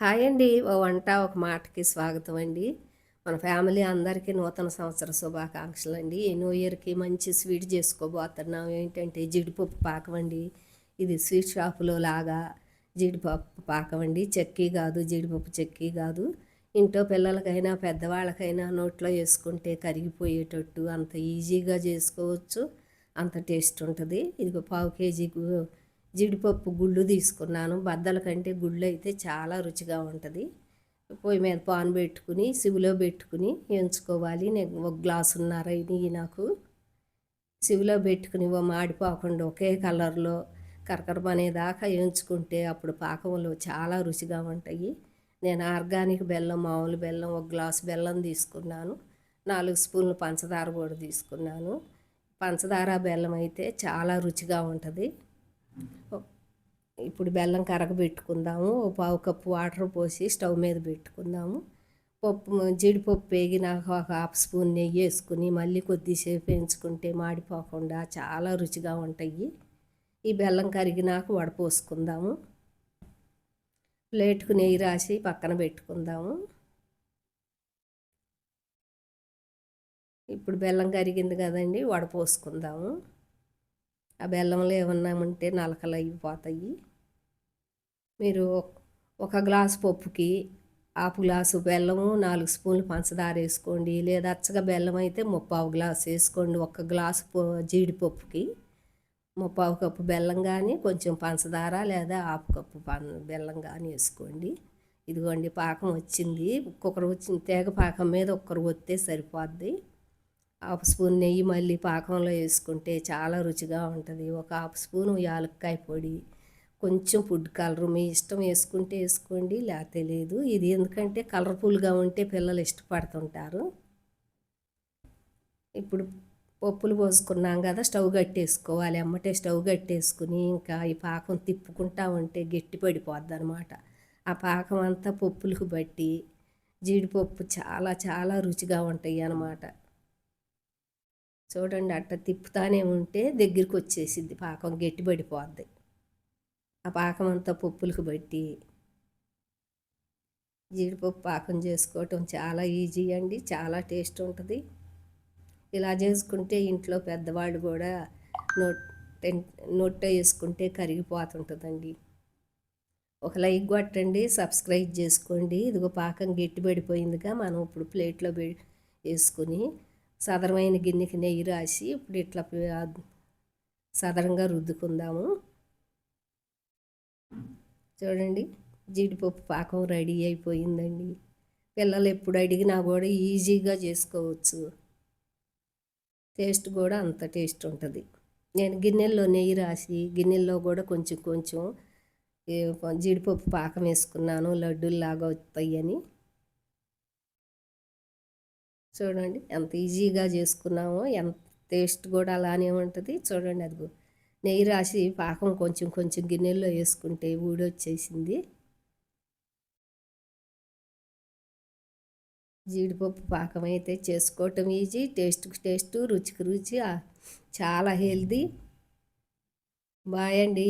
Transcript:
Hi అండి. ఓ వంట ఒక మాటకి స్వాగతం అండి. మన ఫ్యామిలీ అందరికీ నూతన సంవత్సర శుభాకాంక్షలు అండి న్యూ ఇయర్కి మంచి స్వీట్ చేసుకోబోతున్నాం. ఏంటంటే జీడిపప్పు పాకం అండి. ఇది స్వీట్ షాపులో లాగా జీడిపప్పు పాకం అండి. చెక్కీ కాదు జీడిపప్పు చెక్కీ కాదు. ఇంట్లో పిల్లలకైనా పెద్దవాళ్ళకైనా నోట్లో వేసుకుంటే కరిగిపోయేటట్టు అంత ఈజీగా చేసుకోవచ్చు. అంత టేస్ట్ ఉంటుంది. ఇది పావు కేజీ జీడిపప్పు గుళ్ళు తీసుకున్నాను. బద్దల కంటే గుళ్ళు అయితే చాలా రుచిగా ఉంటుంది. పొయ్యి మీద పాన్ పెట్టుకుని సివిలో పెట్టుకుని ఎంచుకోవాలి. నేను ఒక గ్లాసున్నర ఇది నాకు? సివిలో పెట్టుకుని మాడిపోకుండా ఒకే కలర్లో కరకరమనేదాకా ఎంచుకుంటే అప్పుడు పాకంలో చాలా రుచిగా ఉంటాయి. నేను ఆర్గానిక్ బెల్లం మామూలు బెల్లం ఒక గ్లాసు బెల్లం తీసుకున్నాను. నాలుగు స్పూన్లు పంచదార కూడా తీసుకున్నాను. పంచదార బెల్లం అయితే చాలా రుచిగా ఉంటుంది. ఇప్పుడు బెల్లం కరగబెట్టుకుందాము ఓ పావు కప్పు వాటర్ పోసి స్టవ్ మీద పెట్టుకుందాము. పప్పు జీడిపప్పు వేగినాక ఒక హాఫ్ స్పూన్ నెయ్యి వేసుకుని మళ్ళీ కొద్దిసేపు పెంచుకుంటే మాడిపోకుండా చాలా రుచిగా ఉంటాయి. ఈ బెల్లం కరిగినాక వడపోసుకుందాము ప్లేట్కు నెయ్యి రాసి పక్కన పెట్టుకుందాము. ఇప్పుడు బెల్లం కరిగింది కదండి వడపోసుకుందాము ఆ బెల్లంలో ఏమన్నా ఉంటే నలకలు అయిపోతాయి మీరు ఒక గ్లాసు పప్పుకి హాఫ్ గ్లాసు బెల్లము నాలుగు స్పూన్లు పంచదార వేసుకోండి. లేదా అచ్చగా బెల్లం అయితే ముప్పావు గ్లాసు వేసుకోండి. ఒక గ్లాసు జీడిపప్పుకి ముప్పావు కప్పు బెల్లం కానీ కొంచెం పంచదార లేదా హాఫ్ కప్పు బెల్లం కానీ వేసుకోండి. ఇదిగోండి పాకం వచ్చింది. ఒక్కొక్కరు వచ్చింది తేగ పాకం మీద ఒక్కరు వస్తే సరిపోద్ది. హాఫ్ స్పూన్ నెయ్యి మళ్ళీ పాకంలో వేసుకుంటే చాలా రుచిగా ఉంటుంది. ఒక హాఫ్ స్పూన్ యాలక్కాయ పొడి కొంచెం ఫుడ్ కలర్ మీ ఇష్టం వేసుకుంటే వేసుకోండి లేకపోతే లేదు. ఇది ఎందుకంటే కలర్ఫుల్గా ఉంటే పిల్లలు ఇష్టపడుతుంటారు. ఇప్పుడు పప్పులు పోసుకున్నాం కదా స్టవ్ కట్టేసుకోవాలి. అమ్మటే స్టవ్ కట్టేసుకుని ఇంకా ఈ పాకం తిప్పుకుంటా ఉంటే గట్టి పడిపోద్ది అనమాట ఆ పాకం అంతా పప్పులకు బట్టి జీడిపప్పు చాలా చాలా రుచిగా ఉంటాయి అన్నమాట చూడండి అట్ట తిప్పుతానే ఉంటే దగ్గరికి వచ్చేసిద్ది పాకం గట్టిపడిపోద్ది ఆ పాకం అంతా పప్పులకు బట్టి. జీడిపప్పు పాకం చేసుకోవటం చాలా ఈజీ అండి చాలా టేస్ట్ ఉంటుంది. ఇలా చేసుకుంటే ఇంట్లో పెద్దవాళ్ళు కూడా నోట్ నొట్ట వేసుకుంటే కరిగిపోతుంటుందండి. ఒక లైక్ కొట్టండి సబ్స్క్రైబ్ చేసుకోండి. ఇదిగో పాకం గట్టిపడిపోయిందిగా మనం ఇప్పుడు ప్లేట్లో వేసుకుని సదరమైన గిన్నెకి నెయ్యి రాసి ఇప్పుడు ఇట్లా సదరంగా రుద్దుకుందాము. చూడండి జీడిపప్పు పాకం రెడీ అయిపోయిందండి. పిల్లలు ఎప్పుడు అడిగినా కూడా ఈజీగా చేసుకోవచ్చు. టేస్ట్ కూడా అంత టేస్ట్ ఉంటుంది. నేను గిన్నెల్లో నెయ్యి రాసి గిన్నెల్లో కూడా కొంచెం కొంచెం జీడిపప్పు పాకం వేసుకున్నాను లడ్డూల్లాగా వస్తాయని. చూడండి ఎంత ఈజీగా చేసుకున్నామో ఎంత టేస్ట్ కూడా అలానే ఉంటుంది. చూడండి అది నెయ్యి రాసి పాకం కొంచెం కొంచెం గిన్నెల్లో వేసుకుంటే ఊడొచ్చేసింది. జీడిపప్పు పాకం అయితే చేసుకోవటం ఈజీ టేస్ట్కి టేస్ట్ రుచికి రుచి చాలా హెల్దీ. బాయ్ అండి.